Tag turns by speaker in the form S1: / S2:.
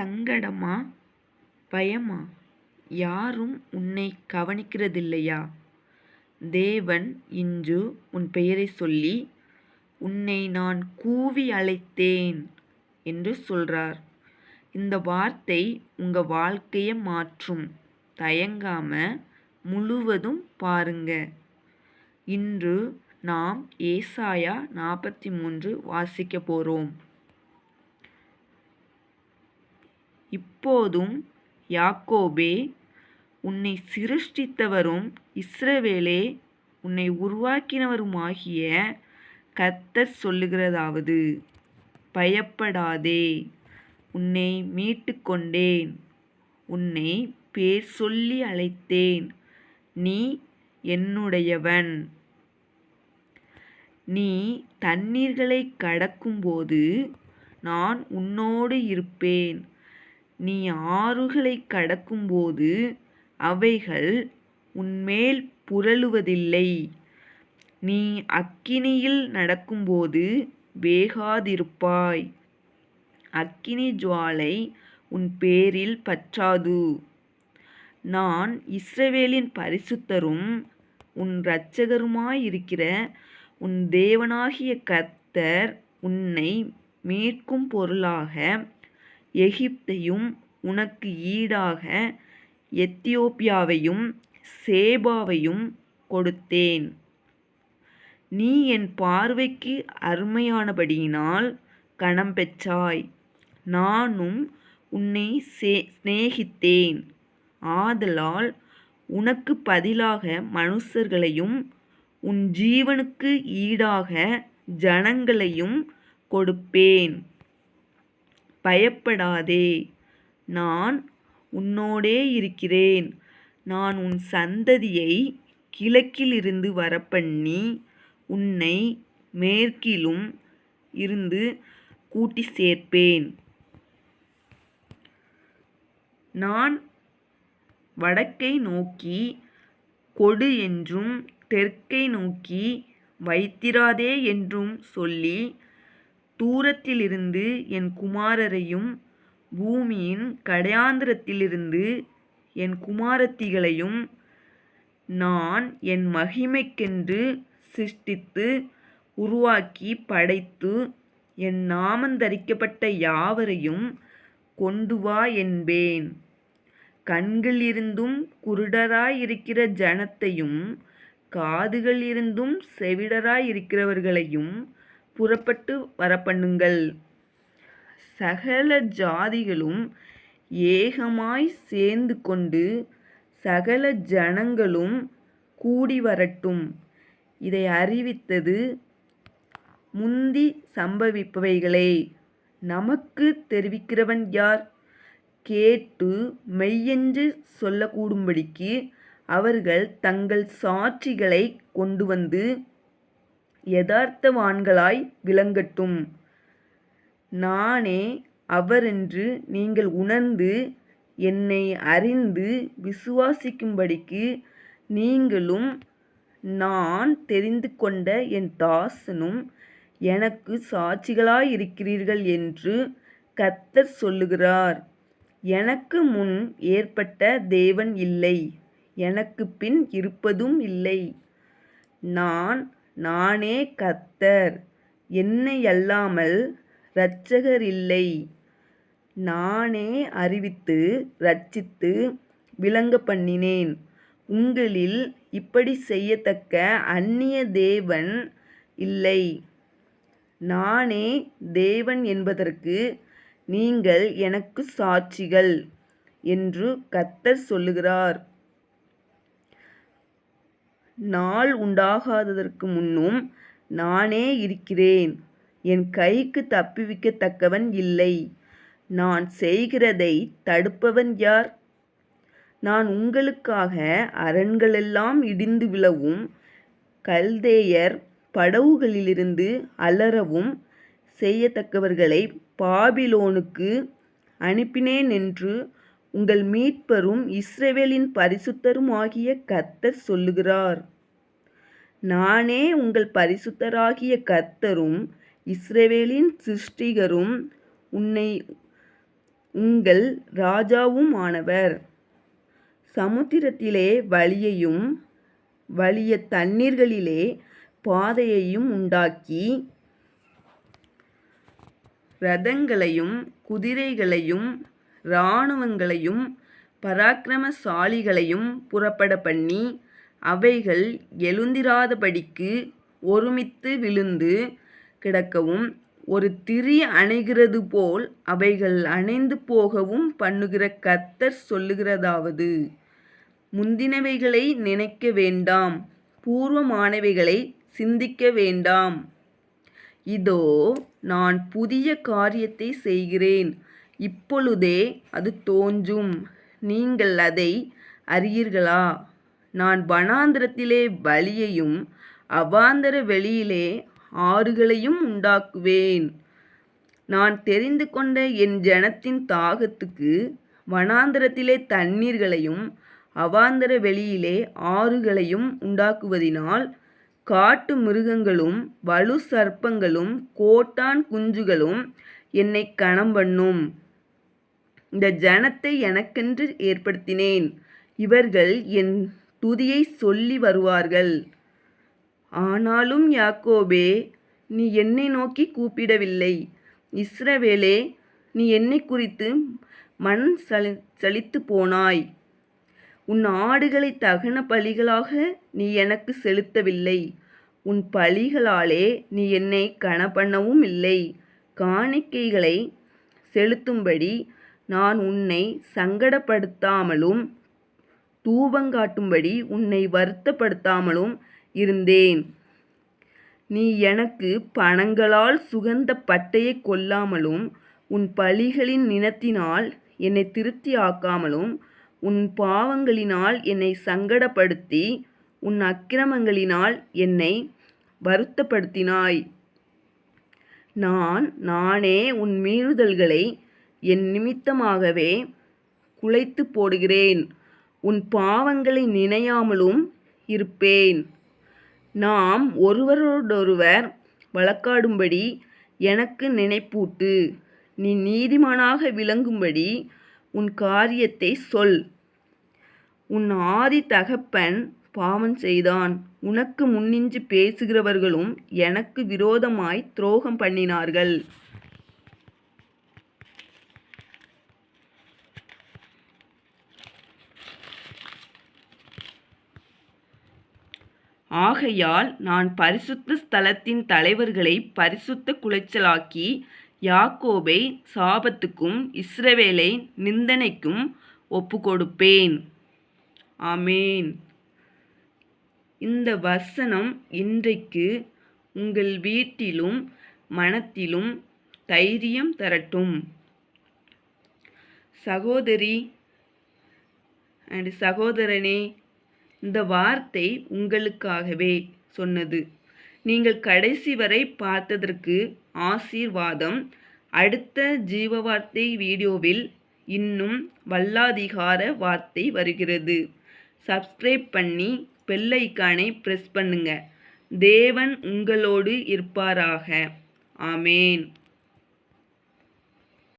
S1: சங்கடமா? பயமா? யாரும் உன்னை கவனிக்கிறதில்லையா? தேவன் இன்று உன் பெயரை சொல்லி உன்னை நான் கூவி அழைத்தேன் என்று சொல்றார். இந்த வார்த்தை உங்க வாழ்க்கையை மாற்றும். தயங்காம முழுவதும் பாருங்க. இன்று நாம் ஏசாயா நாற்பத்தி மூன்று வாசிக்க போகிறோம் இப்போதும் யாக்கோபே உன்னை சிருஷ்டித்தவரும் இஸ்ரவேலே உன்னை உருவாக்கினவருமாகிய கர்த்தர் சொல்லுகிறதாவது. பயப்படாதே உன்னை மீட்டு கொண்டேன் உன்னை பேர் சொல்லி அழைத்தேன். நீ என்னுடையவன். நீ தண்ணீர்களை கடக்கும்போது நான் உன்னோடு இருப்பேன். நீ ஆறுகளை கடக்கும்போது அவைகள் உன்மேல் புரளுவதில்லை. நீ அக்கினியில் நடக்கும்போது வேகாதிருப்பாய். அக்கினி ஜுவாலை உன் பேரில் பற்றாது. நான் இஸ்ரவேலின் பரிசுத்தரும் உன் இரட்சகருமாயிருக்கிற உன் தேவனாகிய கர்த்தர் உன்னை மீட்கும் பொருளாக எகிப்தையும் உனக்கு ஈடாக எத்தியோப்பியாவையும் சேபாவையும் கொடுத்தேன். நீ என் பார்வைக்கு அருமையானபடியினால் கணம் பெற்றாய். நானும் உன்னை சே சிநேகித்தேன். ஆதலால் உனக்கு பதிலாக மனுஷர்களையும் உன் ஜீவனுக்கு ஈடாக ஜனங்களையும் கொடுப்பேன். பயப்படாதே. நான் உன்னோடே இருக்கிறேன். நான் உன் சந்ததியை கிழக்கிலிருந்து வரப்பண்ணி உன்னை மேற்கிலும் இருந்து கூட்டி சேர்ப்பேன். நான் வடக்கை நோக்கி கொடு என்றும் தெற்கை நோக்கி வைத்திராதே என்றும் சொல்லி தூரத்திலிருந்து என் குமாரரையும் பூமியின் கடையாந்திரத்திலிருந்து என் குமாரத்திகளையும் நான் என் மகிமைக்கென்று சிருஷ்டித்து உருவாக்கி படைத்து என் நாமந்தரிக்கப்பட்ட யாவரையும் கொண்டு வா என்பேன். கண்களிருந்தும் குருடராயிருக்கிற இருக்கிற ஜனத்தையும் காதுகளிருந்தும் செவிடராயிருக்கிறவர்களையும் இருக்கிறவர்களையும் புறப்பட்டு வரப்பண்ணுங்கள். சகல ஜாதிகளும் ஏகமாய் சேர்ந்து கொண்டு சகல ஜனங்களும் கூடி வரட்டும். இதை அறிவித்தது முந்தி சம்பவிப்பவைகளே. நமக்கு தெரிவிக்கிறவன் யார்? கேட்டு மெய்யென்று சொல்லக்கூடும்படிக்கு அவர்கள் தங்கள் சாட்சிகளை கொண்டு வந்து யதார்த்தவான்களாய் விளங்கட்டும். நானே அவரென்று நீங்கள் உணர்ந்து என்னை அறிந்து விசுவாசிக்கும்படிக்கு நீங்களும் நான் தெரிந்து கொண்ட என் தாசனும் எனக்கு சாட்சிகளாயிருக்கிறீர்கள் என்று கர்த்தர் சொல்லுகிறார். எனக்கு முன் ஏற்பட்ட தேவன் இல்லை. எனக்கு பின் இருப்பதும் இல்லை. நான் நானே கர்த்தர். என்னையல்லாமல் இரட்சகர் இல்லை. நானே அறிவித்து இரட்சித்து விளங்க பண்ணினேன். உங்களில் இப்படி செய்யத்தக்க அந்நிய தேவன் இல்லை. நானே தேவன் என்பதற்கு நீங்கள் எனக்கு சாட்சிகள் என்று கர்த்தர் சொல்லுகிறார். நாள் உண்டாகாததற்கு முன்னும் நானே இருக்கிறேன். என் கைக்கு தப்புவிக்கத்தக்கவன் இல்லை. நான் செய்கிறதை தடுப்பவன் யார்? நான் உங்களுக்காக அரண்களெல்லாம் இடிந்து விழவும் கல்தேயர் படவுகளிலிருந்து அலறவும் செய்யத்தக்கவர்களை பாபிலோனுக்கு அனுப்பினேன் என்று உங்கள் மீட்பரும் இஸ்ரேவேலின் பரிசுத்தரும் ஆகிய கர்த்தர் சொல்லுகிறார். நானே உங்கள் பரிசுத்தராகிய கர்த்தரும் இஸ்ரேவேலின் சிருஷ்டிகரும் உன்னை உங்கள் ராஜாவும் ஆனவர். சமுத்திரத்திலே வழியையும் வலிய தண்ணீர்களிலே பாதையையும் உண்டாக்கி ரதங்களையும் குதிரைகளையும் இராணுவங்களையும் பராக்கிரமசாலிகளையும் புறப்பட பண்ணி அவைகள் எழுந்திராதபடிக்கு ஒருமித்து விழுந்து கிடக்கவும் ஒரு திரி அணைகிறது போல் அவைகள் அணைந்து போகவும் பண்ணுகிற கத்தர் சொல்லுகிறதாவது. முந்தினவைகளை நினைக்க வேண்டாம் பூர்வமானவைகளை சிந்திக்க வேண்டாம். இதோ நான் புதிய காரியத்தை செய்கிறேன். இப்பொழுதே அது தோன்றும். நீங்கள் அதை அறியீர்களா? நான் வனாந்திரத்திலே வழியையும் அவாந்தர வெளியிலே ஆறுகளையும் உண்டாக்குவேன். நான் தெரிந்து கொண்ட என் ஜனத்தின் தாகத்துக்கு வனாந்திரத்திலே தண்ணீர்களையும் அவாந்தர வெளியிலே ஆறுகளையும் உண்டாக்குவதினால் காட்டு மிருகங்களும் வலு சர்ப்பங்களும் கோட்டான் குஞ்சுகளும் என்னை கணம் பண்ணும் இந்த ஜனத்தை எனக்கென்று ஏற்படுத்தினேன். இவர்கள் என் துதியை சொல்லி வருவார்கள். ஆனாலும் யாக்கோபே நீ என்னை நோக்கி கூப்பிடவில்லை. இஸ்ரவேலே நீ என்னை குறித்து மண் சலி சலித்து போனாய். உன் ஆடுகளை தகன பலிகளாக நீ எனக்கு செலுத்தவில்லை. உன் பலிகளாலே நீ என்னை கணப்பண்ணவும் இல்லை. காணிக்கைகளை செலுத்தும்படி நான் உன்னை சங்கடப்படுத்தாமலும் தூபங்காட்டும்படி உன்னை வருத்தப்படுத்தாமலும் இருந்தேன். நீ எனக்கு பணங்களால் சுகந்த பட்டையை கொல்லாமலும் உன் பழிகளின் நினத்தினால் என்னை திருப்தி ஆக்காமலும் உன் பாவங்களினால் என்னை சங்கடப்படுத்தி உன் அக்கிரமங்களினால் என்னை வருத்தப்படுத்தினாய். நான் நானே உன் மீறுதல்களை என் நிமித்தமாகவே குலைத்து போடுகிறேன். உன் பாவங்களை நினையாமலும் இருப்பேன். நாம் ஒருவரோடொருவர் வழக்காடும்படி எனக்கு நினைப்பூட்டு. நீ நீதிமானாக விளங்கும்படி உன் காரியத்தை சொல். உன் ஆதி தகப்பன் பாவம் செய்தான். உனக்கு முன்னின்று பேசுகிறவர்களும் எனக்கு விரோதமாய் துரோகம் பண்ணினார்கள். ஆகையால் நான் பரிசுத்த ஸ்தலத்தின் தலைவர்களை பரிசுத்த குலைச்சலாக்கி யாக்கோபை சாபத்துக்கும் இஸ்ரவேலை நிந்தனைக்கும் ஒப்புக்கொடுப்பேன். ஆமேன். இந்த வசனம் இன்றைக்கு உங்கள் வீட்டிலும் மனத்திலும் தைரியம் தரட்டும். சகோதரி அண்ட் சகோதரனே இந்த வார்த்தை உங்களுக்காகவே சொன்னது. நீங்கள் கடைசி வரை பார்த்ததற்கு ஆசீர்வாதம். அடுத்த ஜீவ வார்த்தை வீடியோவில் இன்னும் வல்லாதிகார வார்த்தை வருகிறது. சப்ஸ்கிரைப் பண்ணி பெல்லைக்கானை ப்ரெஸ் பண்ணுங்க. தேவன் உங்களோடு இருப்பாராக. ஆமேன்.